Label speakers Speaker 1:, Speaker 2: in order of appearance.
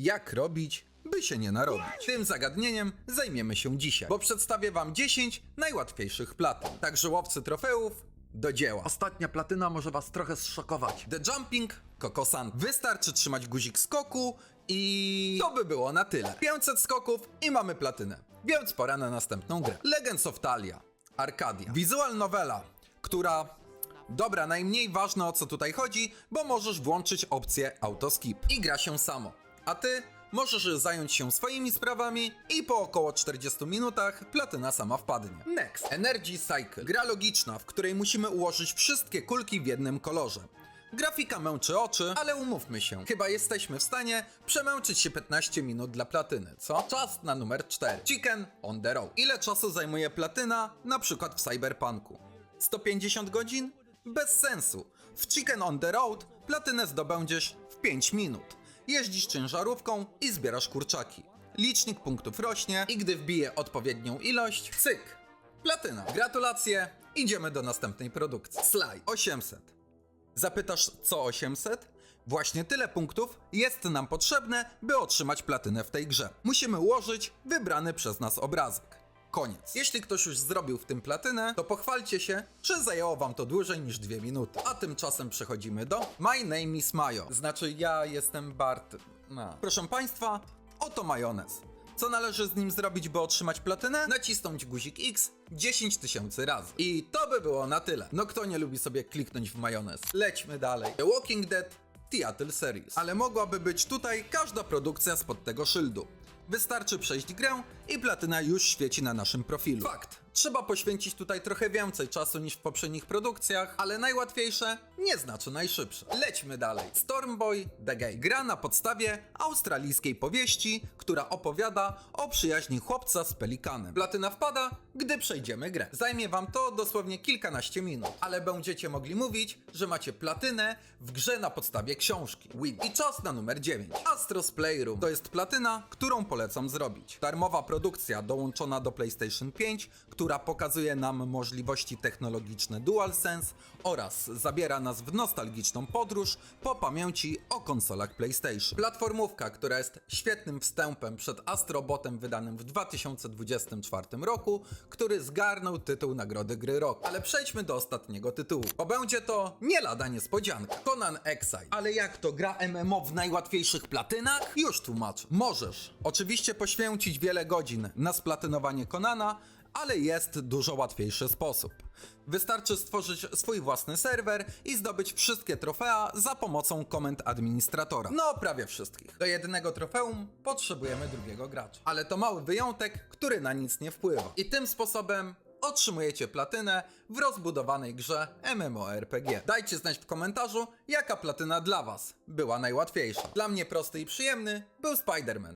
Speaker 1: Jak robić, by się nie narobić? Tym zagadnieniem zajmiemy się dzisiaj, bo przedstawię wam 10 najłatwiejszych platyn. Także łowcy trofeów, do dzieła. Ostatnia platyna może was trochę zszokować. The Jumping Kokosan. Wystarczy trzymać guzik skoku i to by było na tyle. 500 skoków i mamy platynę. Więc pora na następną grę. Legends of Talia. Arcadia. Visual novela, która Dobra, najmniej ważne o co tutaj chodzi, bo możesz włączyć opcję autoskip i gra się samo. A ty możesz zająć się swoimi sprawami i po około 40 minutach platyna sama wpadnie. Next. Energy Cycle. Gra logiczna, w której musimy ułożyć wszystkie kulki w jednym kolorze. Grafika męczy oczy, ale umówmy się, chyba jesteśmy w stanie przemęczyć się 15 minut dla platyny, co? Czas na numer 4. Chicken on the road. Ile czasu zajmuje platyna, na przykład w Cyberpunku? 150 godzin? Bez sensu. W Chicken on the Road platynę zdobędziesz w 5 minut. Jeździsz ciężarówką i zbierasz kurczaki. Licznik punktów rośnie i gdy wbije odpowiednią ilość, cyk! Platyna. Gratulacje, idziemy do następnej produkcji. Sly 800. Zapytasz, co 800? Właśnie tyle punktów jest nam potrzebne, by otrzymać platynę w tej grze. Musimy ułożyć wybrany przez nas obrazek. Koniec. Jeśli ktoś już zrobił w tym platynę, to pochwalcie się, że zajęło wam to dłużej niż dwie minuty. A tymczasem przechodzimy do My name is Mayo. Znaczy ja jestem Bart. No. Proszę państwa, oto majonez. Co należy z nim zrobić, by otrzymać platynę? Nacisnąć guzik X 10 tysięcy razy. I to by było na tyle. No kto nie lubi sobie kliknąć w majonez? Lećmy dalej. The Walking Dead Seattle Series. Ale mogłaby być tutaj każda produkcja spod tego szyldu. Wystarczy przejść grę i platyna już świeci na naszym profilu. Fakt. Trzeba poświęcić tutaj trochę więcej czasu niż w poprzednich produkcjach, ale najłatwiejsze nie znaczy najszybsze. Lećmy dalej. Stormboy The Gay. Gra na podstawie australijskiej powieści, która opowiada o przyjaźni chłopca z pelikanem. Platyna wpada, gdy przejdziemy grę. Zajmie wam to dosłownie kilkanaście minut, ale będziecie mogli mówić, że macie platynę w grze na podstawie książki. Win. I czas na numer 9. Astros Playroom. To jest platyna, którą polecam zrobić. Darmowa produkcja dołączona do PlayStation 5, która pokazuje nam możliwości technologiczne DualSense oraz zabiera nas w nostalgiczną podróż po pamięci o konsolach PlayStation. Platformówka, która jest świetnym wstępem przed Astrobotem wydanym w 2024 roku, który zgarnął tytuł Nagrody Gry Roku. Ale przejdźmy do ostatniego tytułu, bo będzie to nie lada niespodzianka. Conan Exile. Ale jak to gra MMO w najłatwiejszych platynach? Już tłumaczę. Możesz oczywiście poświęcić wiele godzin na splatynowanie Conana, ale jest dużo łatwiejszy sposób. Wystarczy stworzyć swój własny serwer i zdobyć wszystkie trofea za pomocą komend administratora. No, prawie wszystkich. Do jednego trofeum potrzebujemy drugiego gracza. Ale to mały wyjątek, który na nic nie wpływa. I tym sposobem otrzymujecie platynę w rozbudowanej grze MMORPG. Dajcie znać w komentarzu, jaka platyna dla Was była najłatwiejsza. Dla mnie prosty i przyjemny był Spider-Man.